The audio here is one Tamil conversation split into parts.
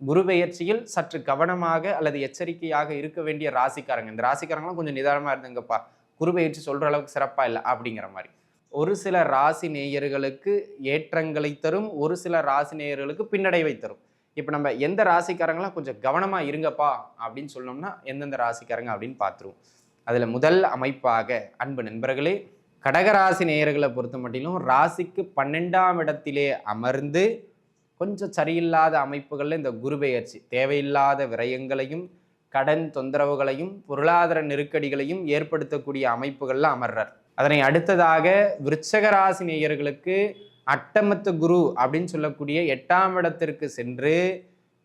குரு பெயர்ச்சியில் சற்று கவனமாக அல்லது எச்சரிக்கையாக இருக்க வேண்டிய ராசிக்காரங்க. இந்த ராசிக்காரங்களாம் கொஞ்சம் நிதானமாக இருந்துங்கப்பா. குரு பெயர்ச்சி சொல்கிற அளவுக்கு சிறப்பாக இல்லை அப்படிங்கிற மாதிரி. ஒரு சில ராசி நேயர்களுக்கு ஏற்றங்களை தரும் ஒரு சில ராசி நேயர்களுக்கு பின்னடைவை தரும். இப்போ நம்ம எந்த ராசிக்காரங்களாம் கொஞ்சம் கவனமாக இருங்கப்பா அப்படின்னு சொன்னோம்னா எந்தெந்த ராசிக்காரங்க அப்படின்னு பார்த்துருவோம் அதில் முதல் அமைப்பாக அன்பு நண்பர்களே கடகராசி நேயர்களை பொறுத்த மட்டிலும் ராசிக்கு பன்னெண்டாம் இடத்திலே அமர்ந்து கொஞ்சம் சரியில்லாத அமைப்புகளில் இந்த குரு பெயர்ச்சி தேவையில்லாத விரயங்களையும் கடன் தொந்தரவுகளையும் பொருளாதார நெருக்கடிகளையும் ஏற்படுத்தக்கூடிய அமைப்புகளில் அமர்றார். அதனை அடுத்ததாக விருச்சகராசி நேயர்களுக்கு அட்டமத்து குரு அப்படின்னு சொல்லக்கூடிய எட்டாம் இடத்திற்கு சென்று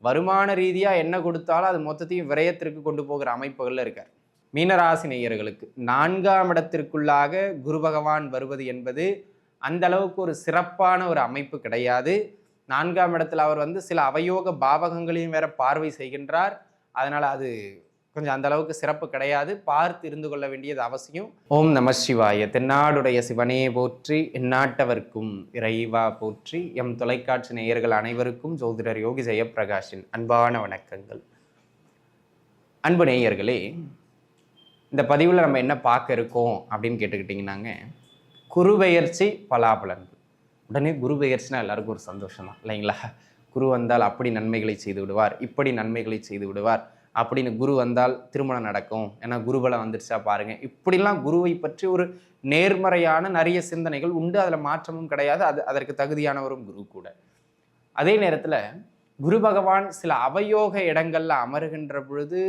வருமான ரீதியாக என்ன கொடுத்தாலும் அது மொத்தத்தையும் விரயத்திற்கு கொண்டு போகிற அமைப்புகளில் இருக்கார். மீனராசி நேயர்களுக்கு நான்காம் இடத்திற்குள்ளாக குரு பகவான் வருவது என்பது அந்த அளவுக்கு ஒரு சிறப்பான ஒரு அமைப்பு கிடையாது. நான்காம் இடத்துல அவர் வந்து சில அவயோக பாவகங்களையும் வேற பார்வை செய்கின்றார். அதனால் அது கொஞ்சம் அந்த அளவுக்கு சிறப்பு கிடையாது. பார்த்து இருந்து கொள்ள வேண்டியது அவசியம். ஓம் நம சிவாய. தென்னாடுடைய சிவனே போற்றி எந்நாட்டவர்க்கும் இறைவா போற்றி. எம் தொலைக்காட்சி நேயர்கள் அனைவருக்கும் ஜோதிடர் யோகி ஜெயப்பிரகாஷின் அன்பான வணக்கங்கள். அன்பு நேயர்களே இந்த பதிவில் நம்ம என்ன பார்க்க இருக்கோம் அப்படின்னு கேட்டுக்கிட்டிங்கன்னாங்க குருபெயர்ச்சி பலாபலன்கள். உடனே குரு பெயர்ச்சினா எல்லாருக்கும் ஒரு சந்தோஷம் தான் இல்லைங்களா? குரு வந்தால் அப்படி நன்மைகளை செய்து விடுவார் இப்படி நன்மைகளை செய்து விடுவார் அப்படின்னு குரு வந்தால் திருமணம் நடக்கும். ஏன்னா குருபலம் வந்துருச்சா பாருங்க. இப்படிலாம் குருவை பற்றி ஒரு நேர்மறையான நிறைய சிந்தனைகள் உண்டு. அதில் மாற்றமும் கிடையாது. அது அதற்கு தகுதியானவரும் குரு கூட. அதே நேரத்தில் குரு பகவான் சில அவயோக இடங்களில் அமருகின்ற பொழுது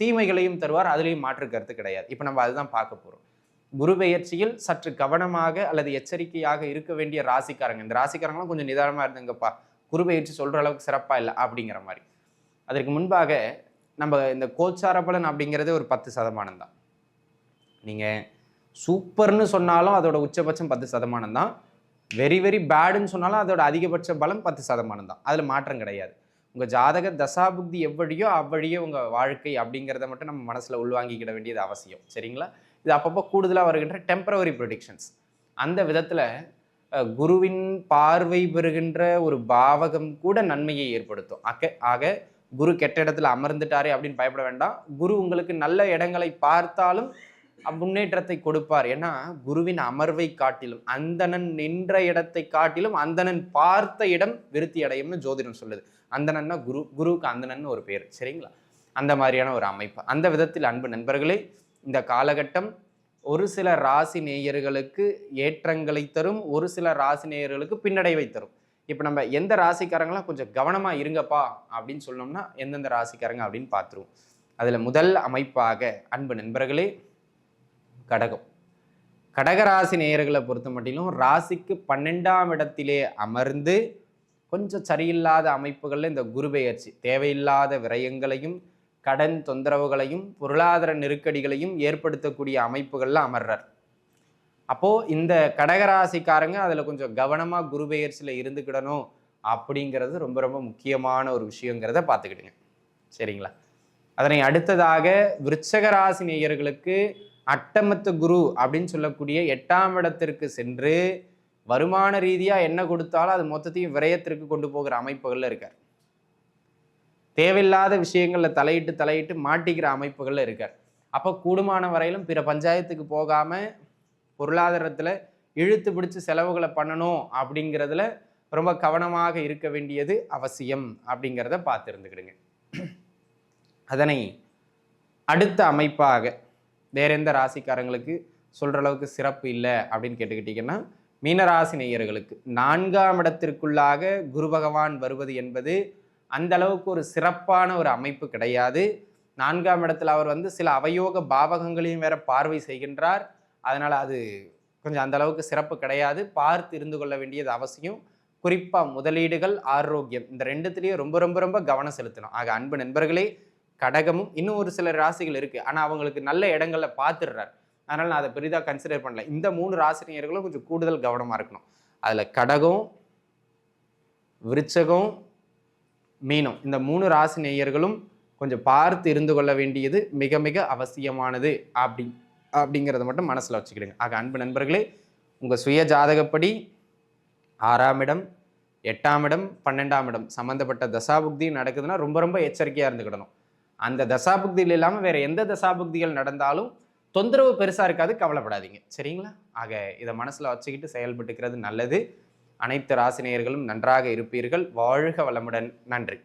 தீமைகளையும் தருவார். அதுலேயும் மாற்று கருத்து கிடையாது. இப்போ நம்ம அதுதான் பார்க்க போகிறோம் குரு பெயர்ச்சியில் சற்று கவனமாக அல்லது எச்சரிக்கையாக இருக்க வேண்டிய ராசிக்காரங்க. இந்த ராசிக்காரங்களாம் கொஞ்சம் நிதானமாக இருந்துங்கப்பா. குரு பெயர்ச்சி சொல்கிற அளவுக்கு சிறப்பாக இல்லை அப்படிங்கிற மாதிரி. அதற்கு முன்பாக நம்ம இந்த கோச்சார பலன் அப்படிங்கிறதே ஒரு பத்து சதமானம் தான். நீங்கள் சூப்பர்னு சொன்னாலும் அதோட உச்சபட்சம் பத்து சதமானம் தான். வெரி வெரி பேடுன்னு சொன்னாலும் அதோட அதிகபட்ச பலம் பத்து சதமானம் தான். அதில் மாற்றம் கிடையாது. உங்கள் ஜாதக தசாபுக்தி எவ்வழியோ அவ்வழியோ உங்கள் வாழ்க்கை அப்படிங்கிறத மட்டும் நம்ம மனசில் உள்வாங்கிக்கிட வேண்டியது அவசியம். சரிங்களா? இது அப்பப்போ கூடுதலாக வருகின்ற டெம்பரவரி ப்ரொடிக்ஷன்ஸ் அந்த விதத்தில் குருவின் பார்வை பெறுகின்ற ஒரு பாவகம் கூட நன்மையை ஏற்படுத்தும். அக்க ஆக குரு கெட்ட இடத்துல அமர்ந்துட்டாரே அப்படின்னு பயப்பட வேண்டாம். குரு உங்களுக்கு நல்ல இடங்களை பார்த்தாலும் முன்னேற்றத்தை கொடுப்பார். ஏன்னா குருவின் அமர்வை காட்டிலும் அந்தணன் நின்ற இடத்தை காட்டிலும் அந்தணன் பார்த்த இடம் விருத்தி அடையும்னு ஜோதிடம் சொல்லுது. அந்தணன்னா குரு குருவுக்கு அந்தணன் ஒரு பேர் சரிங்களா? அந்த மாதிரியான ஒரு அமைப்பு. அந்த விதத்தில் அன்பு நண்பர்களே இந்த காலகட்டம் ஒரு சில ராசி நேயர்களுக்கு ஏற்றங்களை தரும் ஒரு சில ராசி நேயர்களுக்கு பின்னடைவை தரும். இப்போ நம்ம எந்த ராசிக்காரங்களாம் கொஞ்சம் கவனமாக இருங்கப்பா அப்படின்னு சொன்னோம்னா எந்தெந்த ராசிக்காரங்க அப்படின்னு பார்த்துருவோம் அதில் முதல் அமைப்பாக அன்பு நண்பர்களே கடகம். கடகராசி நேயர்களை பொறுத்த மட்டிலும் ராசிக்கு பன்னெண்டாம் இடத்திலே அமர்ந்து கொஞ்சம் சரியில்லாத அமைப்புகளில் இந்த குரு பெயர்ச்சி தேவையில்லாத விரயங்களையும் கடன் தொந்தரவுகளையும் பொருளாதார நெருக்கடிகளையும் ஏற்படுத்தக்கூடிய அமைப்புகளில் அமர்றார். அப்போது இந்த கடகராசிக்காரங்க அதில் கொஞ்சம் கவனமாக குரு பெயர்ச்சியில் இருந்துக்கிடணும் அப்படிங்கிறது ரொம்ப ரொம்ப முக்கியமான ஒரு விஷயங்கிறத பார்த்துக்கிட்டுங்க சரிங்களா? அதனை அடுத்ததாக விருச்சகராசி நேயர்களுக்கு அட்டமத்து குரு அப்படின்னு சொல்லக்கூடிய எட்டாம் இடத்திற்கு சென்று வருமான ரீதியாக என்ன கொடுத்தாலும் அது மொத்தத்தையும் விரயத்திற்கு கொண்டு போகிற அமைப்புகளில் இருக்கார். தேவையில்லாத விஷயங்களில் தலையிட்டு தலையிட்டு மாட்டிக்கிற அமைப்புகளில் இருக்கார். அப்போ கூடுமான வரையிலும் பிற பஞ்சாயத்துக்கு போகாமல் பொருளாதாரத்தில் இழுத்து பிடிச்சி செலவுகளை பண்ணணும் அப்படிங்கிறதுல ரொம்ப கவனமாக இருக்க வேண்டியது அவசியம் அப்படிங்கிறத பார்த்துருந்துக்கிடுங்க. அதனை அடுத்த அமைப்பாக வேற எந்த ராசிக்காரங்களுக்கு சொல்கிற அளவுக்கு சிறப்பு இல்லை அப்படின்னு கேட்டுக்கிட்டிங்கன்னா மீனராசி நேயர்களுக்கு நான்காம் இடத்திற்குள்ளாக குரு பகவான் வருவது என்பது அந்த அளவுக்கு ஒரு சிறப்பான ஒரு அமைப்பு கிடையாது. நான்காம் இடத்துல அவர் வந்து சில அவயோக பாவகங்களையும் வேற பார்வை செய்கின்றார். அதனால் அது கொஞ்சம் அந்த அளவுக்கு சிறப்பு கிடையாது. பார்த்து இருந்து கொள்ள வேண்டியது அவசியம். குறிப்பாக முதலீடுகள் ஆரோக்கியம் இந்த ரெண்டுத்துலேயும் ரொம்ப ரொம்ப ரொம்ப கவனம் செலுத்தணும். ஆக அன்பு நண்பர்களே கடகமும் இன்னும் ஒரு சில ராசிகள் இருக்குது ஆனால் அவங்களுக்கு நல்ல இடங்களில் பார்த்துடுறார். அதனால் நான் அதை பெரிதாக கன்சிடர் பண்ணல. இந்த மூணு ராசினியர்களும் கொஞ்சம் கூடுதல் கவனமாக இருக்கணும். அதில் கடகம் விருச்சகம் மீனம். இந்த மூணு ராசி நேயர்களும் கொஞ்சம் பார்த்து இருந்து கொள்ள வேண்டியது மிக மிக அவசியமானது அப்படி அப்படிங்கிறத மட்டும் மனசில் வச்சுக்கிடுங்க. ஆக அன்பு நண்பர்களே உங்கள் சுய ஜாதகப்படி ஆறாம் இடம் எட்டாம் இடம் பன்னெண்டாம் இடம் சம்மந்தப்பட்ட தசாபுக்தி நடக்குதுன்னா ரொம்ப ரொம்ப எச்சரிக்கையாக இருந்துக்கிடணும். அந்த தசாபுக்தியில் இல்லாமல் வேறு எந்த தசாபுக்திகள் நடந்தாலும் தொந்தரவு பெருசாக இருக்காது கவலைப்படாதீங்க. சரிங்களா? ஆக இதை மனசில் வச்சுக்கிட்டு செயல்பட்டுக்கிறது நல்லது. அனைத்து ராசினியர்களும் நன்றாக இருப்பீர்கள். வாழ்க வளமுடன். நன்றி.